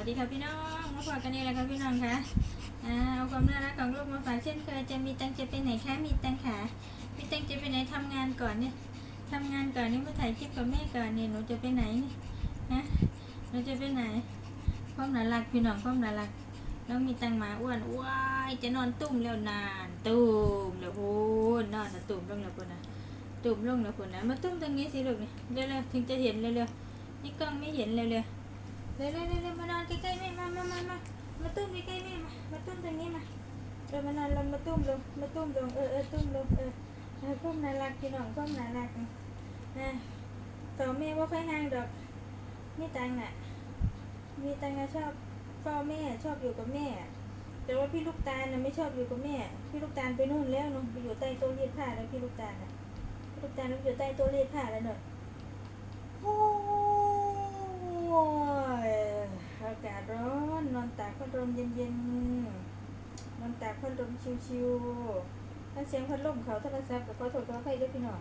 วัสดีค่ะพี่น้องมาฝากกันนี่แหละค่ะพี่น้องคะอ่าเอาความน่ารักของลูกมาฝากเช่นเคยจะมีตังจะไปไหนคะมีตังค์ขามีตังจะไปไหนทำงานก่อนเนี่ยทำงานก่อนนี่มาถ่ายคลิปกับแม่ก่อนเนี่ยหนูจะไปไหนนี่ฮะหนูจะไปไหนความน่ารักพี่น้องความน่ารักแล้วมีตังหมาอ้วนว้ายจะนอนตุ้มแล้วนานตุ้มแล้วโอ้ยนอนนะตุ้มลงแล้วคนนะตุ้มลงแล้วคนนะมาตุ้มตรงนี้สิลูกนี่เร็วๆถึงจะเห็นเร็วๆนี่กล้องไม่เห็นเร็วๆ เร็วเร็วเร็วมานอนใกล้ๆแม่มามามามามาตุ้มใกล้ๆแม่มามาตุ้มตรงนี้มาเร็วมานอนลงมาตุ้มลงมาตุ้มลงเออเออตุ้มลงเออเออตุ้มน่ารักพี่น้องตุ้มน่ารักนะสอแม่ว่าค่อยห่างดอกมีตังค์น่ะ มีตังค์อะชอบเฝ้าแม่ชอบอยู่กับแม่ แต่ว่าพี่ลูกตาลน่ะไม่ชอบอยู่กับแม่ พี่ลูกตาลไปนู่นแล้วเนาะไปอยู่ใต้โต๊ะรีดผ้าแล้วพี่ลูกตาลน่ะพี่ลูกตาลไปอยู่ใต้โต๊ะรีดผ้าแล้วเนาะโอ้ยอากาศร้อนนอนตากพัดลมเย็นๆนอนตากพัดลม ชิวๆถ้าเสียงพัดลมเขาโทรศัพท์ก็ขอโทษขออภัยด้วยพี่น้อง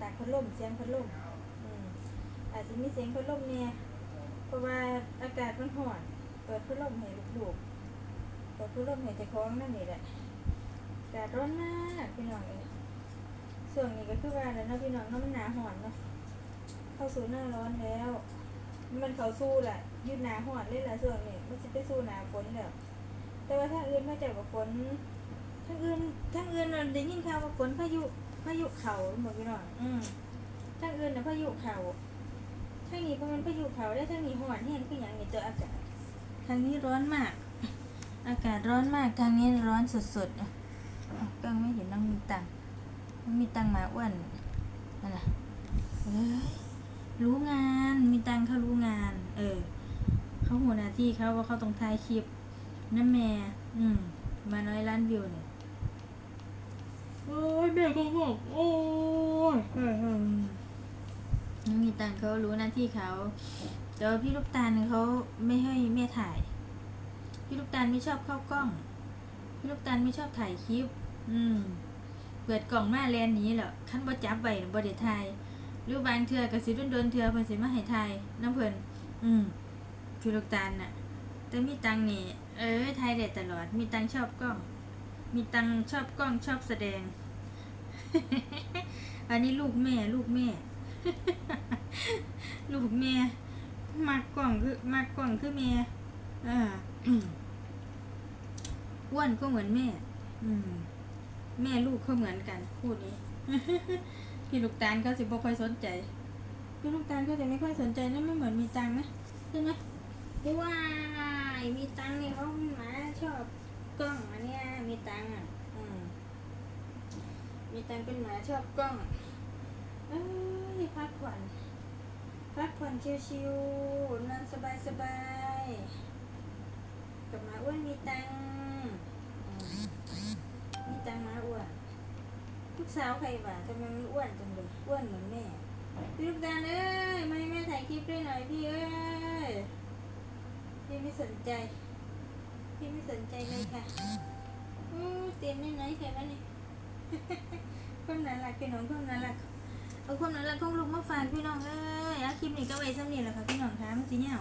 ตากพัดลมเสียงพัดลมอืมอาจจะมีเสียงพัดลมเนี่ยเพราะว่าอากาศมันร้อนเปิดพัดลมให้ลูกๆเปิดพัดลมให้เจ้าของนั่นนี่แหละอากาศร้อนมากพี่น้องเอ้ยส่วนนี้ก็คือว่าแล้วนะพี่น้องเนาะมันหนาห่อนเนาะเข้าสู่หน้าร้อนแล้ว มันเขาสู้แหละยืดหนาห่อดเลยละส่วนนี้มันจะไปสู้หนาฝนแล้ว แต่ว่าถ้าอื่นมาจากกับฝนทั้งอื่นทั้งอื่นน่ะได้ยินข่าวว่าฝนพายุพายุเขาหมดพี่น้องอืมทั้งอื่นน่ะพายุเขาทั้งนี้เพราะมันพายุเขาได้ทั้งนี้หอนแห้งคืออย่างนี้เจออากาศทางนี้ร้อนมาก อากาศร้อนมากทางนี้ร้อนสุดๆอะอะกังไม่เห็นน้องมีตังมีตังมาอ้วนนั่นน่ะรู้งานมีตังเขารู้งาน เออเขาหัวหน้าที่เขาว่าเขาต้องถ่ายคลิป นั่นแม่ อืม มาน้อยล้านวิวเนี่ยโอ้ยแม่ก็บอกโอ้ยเออเออน้องมีตังค์เขารู้หน้าที่เขาแต่ว่าพี่ลูกตาลเขาไม่ให้แม่ถ่าย พี่ลูกตาลไม่ชอบเข้ากล้อง พี่ลูกตาลไม่ชอบถ่ายคลิป อืม เปิดกล่องมาแลนหนี้แหละขั้นบ่จับไว้น่ะบ่ได้ถ่ายหรือบางเทื่อก็สิโดนโดนๆเทื่อเพิ่นสิมาให้ทายน้ำเพิ่นอืมพี่ลูกตาลน่ะ แต่มีตังค์นี่ เอ้ยทยได้ตลอด มีตังชอบกล้อง มีตังชอบกล้องชอบแสดง อันนี้ลูกแม่ ลูกแม่ ลูกแม่ มากกล้องคือมากกล้องคือแม่อ่าอ้วนก็เหมือนแม่ อืม แม่ลูกเขาเหมือนกันพูดนี้พี่ลูกตาลก็สิบ่ค่อยสนใจพี่ลูกตาลก็จะไม่ค่อยสนใจนะไม่เหมือนมีตังนะใช่ไหมว้า มีตังค์นี่เขาหมาชอบกล้องอันเนี้ยมีตังค์อะมีตังค์เป็นหมาชอบกล้องเอ้ยพักผ่อนพักผ่อนชิวๆนอนสบายๆกับหมาอ้วนมีตังมีตังหมาอ้วนลูกสาวใครวะทำไมมันอ้วนจังเลยอ้วนเหมือนแม่พี่ลูกตาลเอ้ยมาให้แม่ถ่ายคลิปด้วยหน่อยพี่เอ้ย พี่ไม่สนใจ พี่ไม่สนใจเลยค่ะอู้เตียนน้อยๆแค่นั้นนี่ความน่ารักพี่น้องความน่ารักเอาความน่ารักของลูกมาฝากพี่น้องเอ้ยอาคลิปนี้ก็ไว้สำเนียแหละค่ะพี่น้องคะมันสิเหงา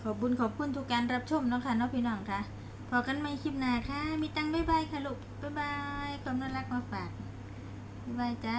ขอบบุญขอบคุณทุกการรับชมเนาะค่ะเนาะพี่น้องค่ะพอกันใหม่คลิปหน้าค่ะ มีตังค์บ๊ายบายค่ะลูกบ๊ายบายความน่ารักมาฝากบ๊ายบายจ้า